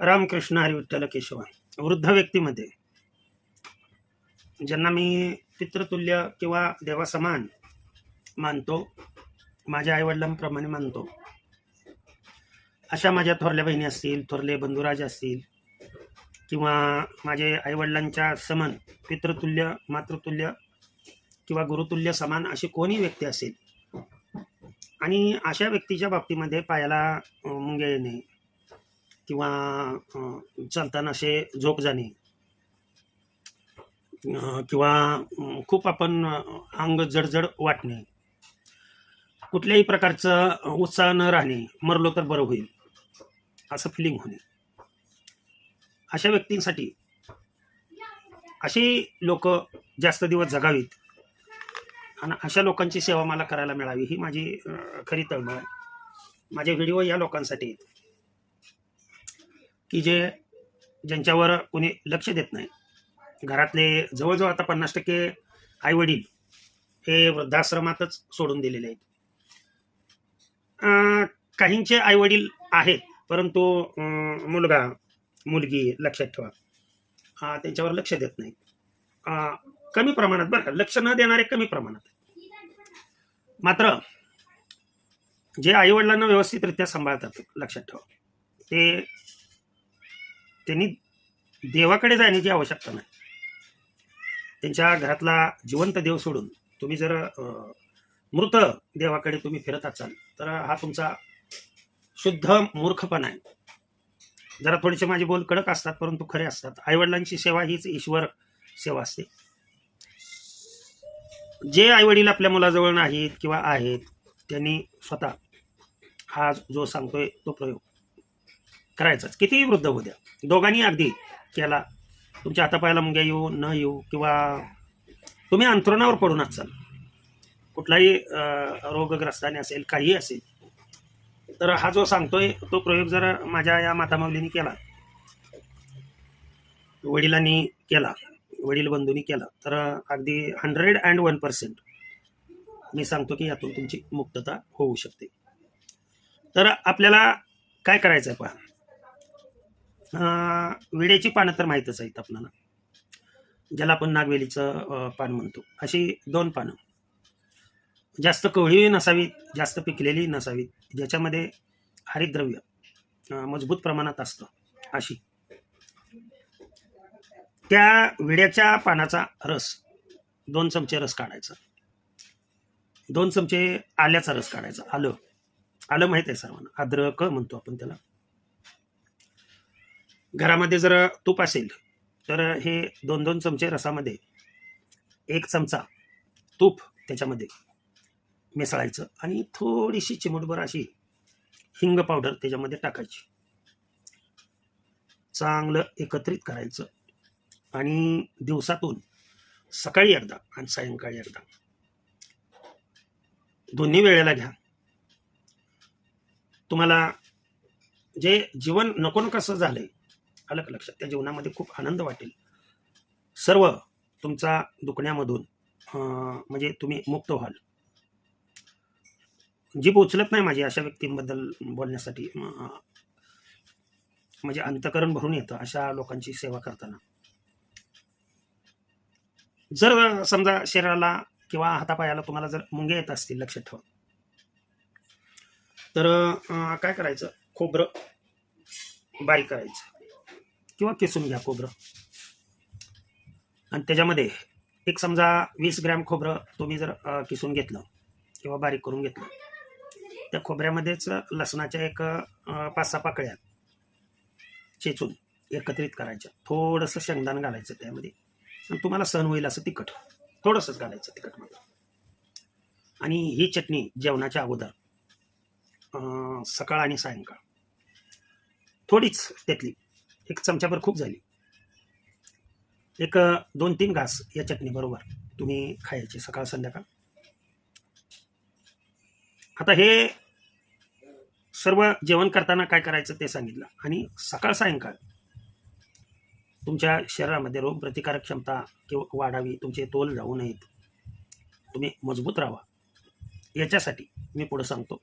रामकृष्ण हरिविठ्ठल केशव वृद्ध व्यक्तीमध्ये. ज्यांना मी पितृतुल्य किंवा देवासमान मानतो माझ्या आईवडिलांप्रमाणे मानतो. अशा माझ्या थोरल्या बहिणी असतील थोरले बंधुराज असतील किंवा माझे आईवडिलांच्या समान पितृतुल्य मातृतुल्य किंवा गुरुतुल्य समान अशी कोणी व्यक्ती असेल? आणि अशा व्यक्तीच्या बाबतीमध्ये पायाला मुंगे येणे किंवा चालताना असे झोप जाणे किंवा खूप आपण अंग जडजड वाटणे कुठल्याही प्रकारचं उत्साह न राहणे मरलो तर बरं होईल असं फिलिंग होणे. अशा व्यक्तींसाठी अशी लोक जास्त दिवस जगावीत आणि अशा लोकांची सेवा मला करायला मिळावी ही माझी खरी तळमळ आहे. माझे व्हिडिओ या लोकांसाठी आहेत. की जे ज्यांच्यावर कोणी लक्ष देत नाही. घरातले जवळजवळ आता पन्नास टक्के आईवडील हे वृद्धाश्रमातच सोडून दिलेले आहेत. काहींचे आईवडील आहेत परंतु मुलगा मुलगी लक्षात ठेवा. हा त्यांच्यावर लक्ष देत नाहीत. कमी प्रमाणात बरं लक्ष न देणारे कमी प्रमाणात मात्र जे आईवडिलांना व्यवस्थितरित्या सांभाळतात लक्षात ठेवा. ते त्यांनी देवाकडे जाण्याची आवश्यकता नाही. त्यांच्या घरातला जिवंत देव सोडून तुम्ही जर मृत देवाकडे तुम्ही फिरत असाल तर हा तुमचा शुद्ध मूर्खपणा आहे. जरा थोडेसे माझे बोल कडक असतात परंतु खरे असतात. आईवडिलांची सेवा हीच ईश्वर सेवा असते. जे आईवडील आपल्या मुलाजवळ नाहीत किंवा आहेत त्यांनी स्वतः हा जो सांगतोय तो प्रयोग करायचंच. कितीही वृद्ध होऊ द्या. दोघांनी अगदी केला. तुमच्या हातापायाला मुंग्या येऊ न येऊ किंवा तुम्ही अंतरणावर पडूनच चाल कुठलाही रोगग्रस्ताने असेल काही असेल. तर हा जो सांगतोय तो प्रयोग जर माझ्या या मातामावलीने केला. वडिलांनी केला. वडील बंधूंनी केला. तर अगदी हंड्रेड अँड वन पर्सेंट मी सांगतो की यातून तुमची मुक्तता होऊ शकते. तर आपल्याला काय करायचं आहे पहा? विड्याची पानं तर माहीतच आहेत आपल्याला. ज्याला आपण नागवेलीचं पान म्हणतो. अशी दोन पानं. जास्त कवळी नसावीत जास्त पिकलेली नसावीत ज्याच्यामध्ये हरितद्रव्य मजबूत प्रमाणात असतं. अशी. त्या विड्याच्या पानाचा रस दोन चमचे रस काढायचा. दोन चमचे आल्याचा रस काढायचा. आलं. आलं माहीत आहे सर्वांना. अद्रक म्हणतो आपण त्याला. घरामध्ये जर तूप असेल तर हे दोन दोन चमचे रसामध्ये एक चमचा तूप त्याच्यामध्ये मिसळायचं आणि थोडीशी चिमूटभर अशी हिंग पावडर त्याच्यामध्ये टाकायची. चांगलं एकत्रित करायचं आणि दिवसातून सकाळी एकदा आणि सायंकाळी एकदा. दोन्ही वेळेला घ्या. तुम्हाला जे जीवन नको नकोसं झालं आहे अलग लक्षात त्या जीवनामध्ये खूप आनंद वाटेल. सर्व तुमचा दुखण्यामधून म्हणजे तुम्ही मुक्त व्हाल. जीप उचलत नाही माझी अशा व्यक्तींबद्दल बोलण्यासाठी म्हणजे अंतकरण भरून येतं अशा लोकांची सेवा करताना. जर समजा शरीराला किंवा हातापायाला तुम्हाला जर मुंगे येत असतील लक्षात ठेवा. तर काय करायचं? खोबरं बारीक करायचं. किंवा किसून घ्या खोबरं. आणि त्याच्यामध्ये एक समजा वीस ग्रॅम खोबरं तुम्ही जर किसून घेतलं किंवा बारीक करून घेतलं त्या खोबऱ्यामध्येच लसणाच्या एक पाच सहा पाकळ्या चेचून एकत्रित करायच्या. थोडंसं शेंगदाण घालायचं त्यामध्ये. आणि तुम्हाला सहन होईल असं तिखट. थोडंसंच घालायचं तिखटमध्ये. आणि ही चटणी जेवणाच्या अगोदर सकाळ आणि सायंकाळ. थोडीच त्यातली एक चमच्याभर खूप झाली. एक दोन तीन घास या चटणी बरोबर तुम्ही खायचे सकाळ संध्याकाळ. आता हे सर्व जेवण करताना काय करायचं ते सांगितलं आणि सकाळ सायंकाळ तुमच्या शरीरामध्ये रोगप्रतिकारक क्षमता किंवा वाढावी तुमचे तोल जाऊ नयेत तुम्ही मजबूत राहा. याच्यासाठी मी पुढं सांगतो.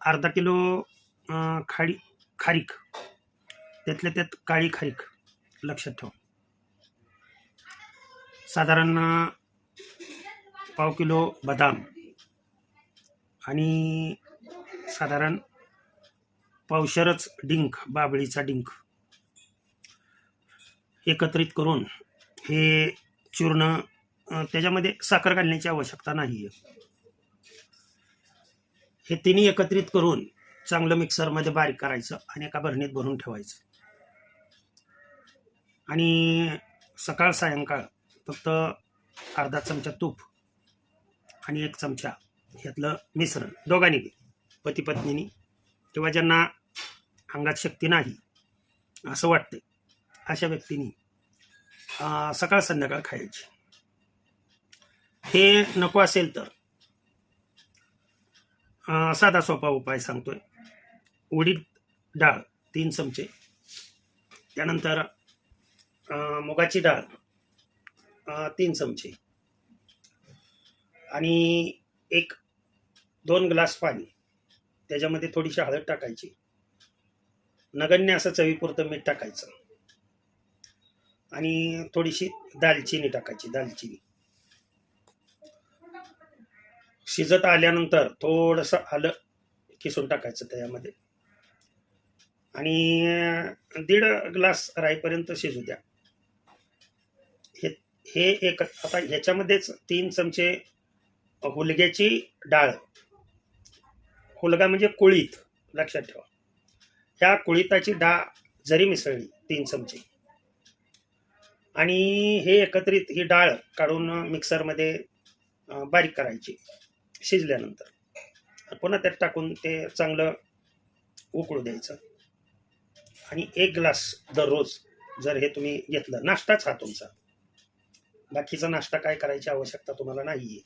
अर्धा किलो खाडी खारीक त्यातल्या त्यात काळी खारीक लक्षात ठेवा. साधारण पाव किलो बदाम आणि साधारण पावशरच डिंक बाबळीचा डिंक एकत्रित करून हे चूर्ण त्याच्यामध्ये साखर घालण्याची आवश्यकता नाही आहे हे तिन्ही एकत्रित करून चांगलं मिक्सरमध्ये बारीक करायचं आणि एका भरणीत भरून ठेवायचं. आणि सकाळ सायंकाळ फक्त अर्धा चमचा तूप आणि एक चमचा ह्यातलं मिश्रण. दोघांनी पती पत्नीनी. किंवा ज्यांना अंगात शक्ती नाही असं वाटते अशा व्यक्तींनी सकाळ संध्याकाळ खायची. हे नको असेल तर साधा सोपा उपाय सांगतोय. उडीद डाळ तीन चमचे. त्यानंतर मुगाची डाळ तीन चमचे. आणि एक दोन ग्लास पाणी. त्याच्यामध्ये थोडीशी हळद टाकायची. नगण्य असं चवीपुरतं मीठ टाकायचं. आणि थोडीशी दालचिनी टाकायची दालचिनी. शिजत आल्यानंतर थोडंसं आलं किसून टाकायचं त्याच्यामध्ये आणि दीड ग्लास राईपर्यंत शिजू द्या. हे एक आता ह्याच्यामध्येच तीन चमचे हुलग्याची डाळ. हुलगा म्हणजे कुळीत लक्षात ठेवा. ह्या कुळीताची डाळ जरी मिसळली तीन चमचे. आणि हे एकत्रित ही डाळ काढून मिक्सरमध्ये बारीक करायची शिजल्यानंतर. पुन्हा त्यात टाकून ते चांगलं उकळू द्यायचं. आणि एक ग्लास दररोज जर हे तुम्ही घेतलं नाश्ताच हा तुमचा. बाकीचा नाश्ता काय करायची आवश्यकता तुम्हाला नाही आहे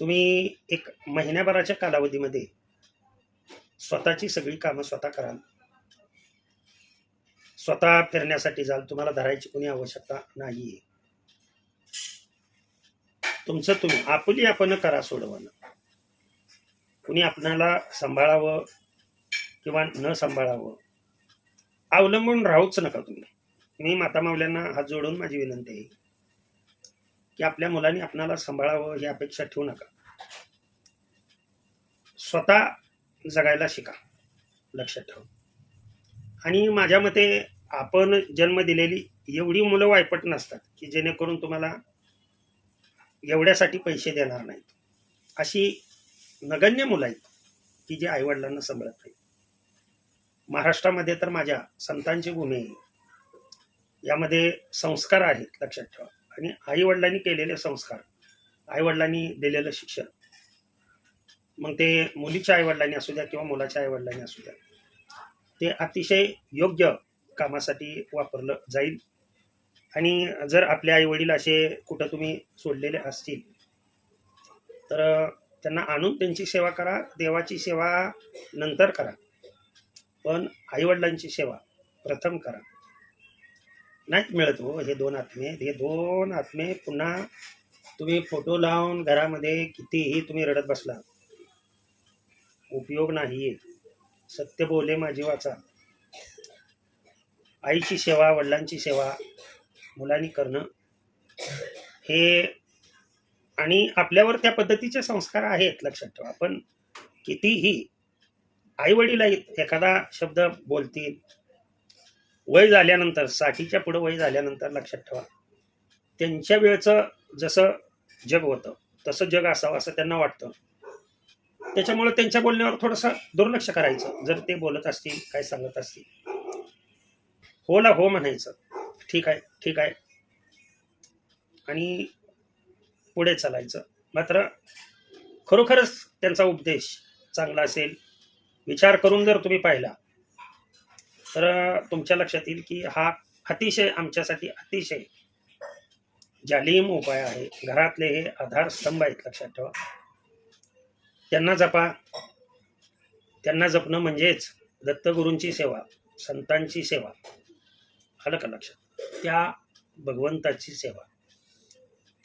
तुम्ही एक महिन्याभराच्या कालावधीमध्ये स्वतःची सगळी कामं स्वतः कराल. स्वतः फिरण्यासाठी जाल तुम्हाला धरायची कोणी आवश्यकता नाही आहे तुमचं तुम्ही आपली आपण करा सोडवणं. कुणी आपणाला सांभाळावं किंवा न सांभाळावं अवलंबून राहूच नका तुम्ही. मी माता मावल्यांना हात जोडून माझी विनंती आहे की आपल्या मुलांनी आपणाला सांभाळावं ही अपेक्षा ठेवू नका. स्वतः जगायला शिका लक्षात ठेवा. आणि माझ्या मते आपण जन्म दिलेली एवढी मुलं वायपट नसतात की जेणेकरून तुम्हाला एवढ्यासाठी पैसे देणार नाहीत. अशी नगण्य मुलं आहेत की जे आईवडिलांना सांभाळत नाहीत. महाराष्ट्रामध्ये तर माझ्या संतांची भूमी आहे. यामध्ये संस्कार आहेत लक्षात ठेवा. आणि आईवडिलांनी केलेले संस्कार. आईवडिलांनी दिलेलं शिक्षण. मग ते मुलीच्या आईवडिलांनी असू द्या किंवा मुलाच्या आईवडिलांनी असू द्या ते अतिशय योग्य कामासाठी वापरलं जाईल. आणि जर आपले आईवडील असे कुठं तुम्ही सोडलेले असतील तर त्यांना आणून त्यांची सेवा करा देवाची सेवा नंतर करा. पण आईवडिलांची सेवा प्रथम करा. नाहीच मिळत हो हे दोन आत्मे हे दोन आत्मे पुन्हा तुम्ही फोटो लावून घरामध्ये कितीही तुम्ही रडत बसला उपयोग नाही सत्य बोले माझी वाचा. आईची सेवा वडिलांची सेवा मुलांनी करणं हे आणि आपल्यावर त्या पद्धतीचे संस्कार आहेत लक्षात ठेवा. पण कितीही आई वडील आहेत एखादा शब्द बोलतील वय झाल्यानंतर साठीच्या पुढं वय झाल्यानंतर लक्षात ठेवा. त्यांच्या वेळचं जसं जग होतं तसं जग असावं असं त्यांना वाटतं. त्याच्यामुळे त्यांच्या बोलण्यावर थोडंसं दुर्लक्ष करायचं. जर ते बोलत असतील काय सांगत असतील. होला हो म्हणायचं. ठीक आहे ठीक आहे. आणि पुढे चालायचं. मात्र खरोखरच त्यांचा उपदेश चांगला असेल विचार करून जर तुम्ही पाहिला तर तुमच्या लक्षात येईल की हा अतिशय आमच्यासाठी अतिशय जालीम उपाय आहे. घरातले हे आधारस्तंभ आहेत लक्षात ठेवा. त्यांना जपा. त्यांना जपणं म्हणजेच दत्तगुरूंची सेवा संतांची सेवा. आलं का लक्षात? त्या भगवंताची सेवा.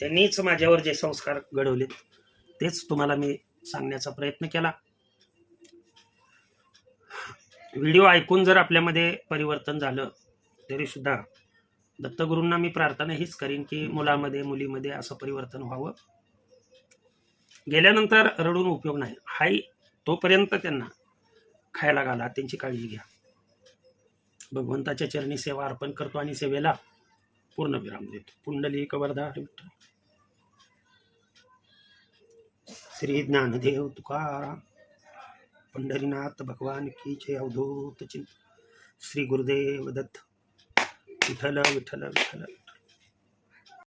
त्यांनीच माझ्यावर जे संस्कार घडवलेत तेच तुम्हाला मी सांगण्याचा प्रयत्न केला. व्हिडिओ ऐकून जर आपल्यामध्ये परिवर्तन झालं तरीसुद्धा दत्तगुरूंना मी प्रार्थना हीच करीन की मुलामध्ये मुलीमध्ये असं परिवर्तन व्हावं. गेल्यानंतर रडून उपयोग नाही. हाय तोपर्यंत त्यांना खायला घाला त्यांची काळजी घ्या. भगवंताच्या चरणी सेवा अर्पण करतो आणि सेवेला पूर्ण विराम देतो. पुंडली कवर्धा श्री ज्ञानदेव तुकाराम. पंढरीनाथ भगवान की जय अवधूत चिंत. श्री गुरुदेव दत्त. विठ्ठल विठ्ठल विठ्ठल.